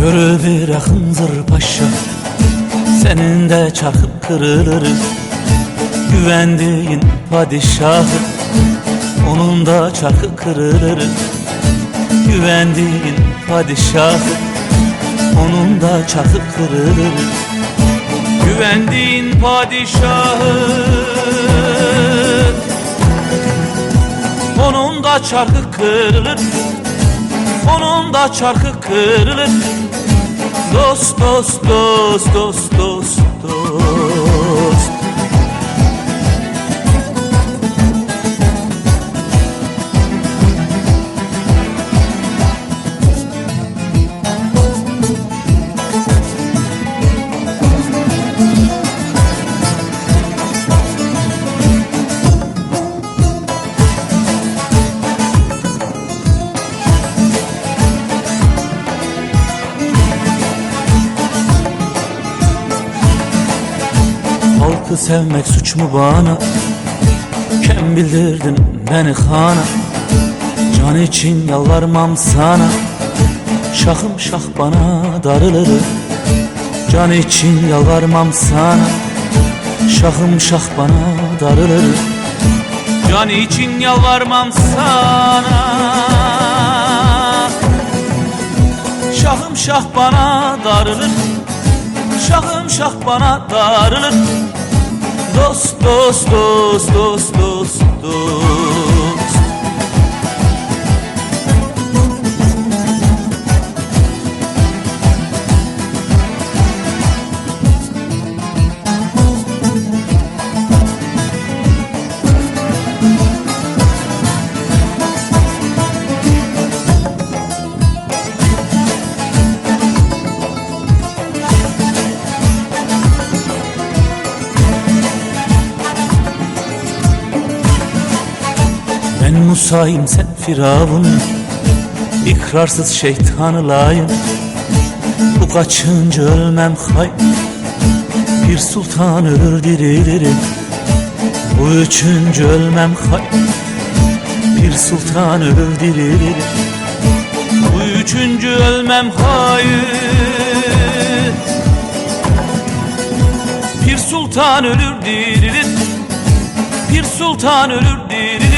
Yürü bir hınzır paşa Senin de çarkıp kırılır. Güvendiğin padişahı Onun da çarkı kırılır. Güvendiğin padişahı Onun da çarkı kırılır. Güvendiğin padişahı Onun da çarkı kırılır Onun da çarkı kırılır. Dost dost dost dost dost dost Halkı sevmek suç mu bana? Kem bildirdin beni hana? Can için yalvarmam sana. Şahım şah bana darılır. Can için yalvarmam sana. Şahım şah bana darılır. Can için yalvarmam sana. Şahım şah bana darılır. Şahım şah bana darılır Dost dost dost dost dost Ben Musa'yım sen Firavun. İkrarsız şeytanı layım Bu kaçıncı ölmem hay Bir sultan ölür dirilirim Bu üçüncü ölmem hay Bir sultan ölür dirilirim Bu üçüncü ölmem hayır. Bir sultan ölür dirilir. Bir sultan ölür dirilir